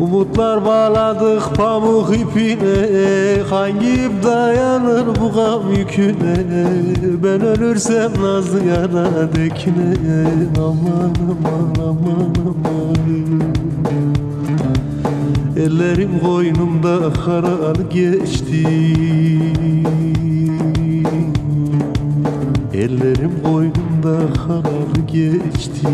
Umutlar bağladık pamuk ipine. Hangi ip dayanır bu gam yüküne? Ben ölürsem nazlı yara dekine. Aman aman aman aman. Ellerim koynumda karar geçti. Ellerim koynumda karar geçti.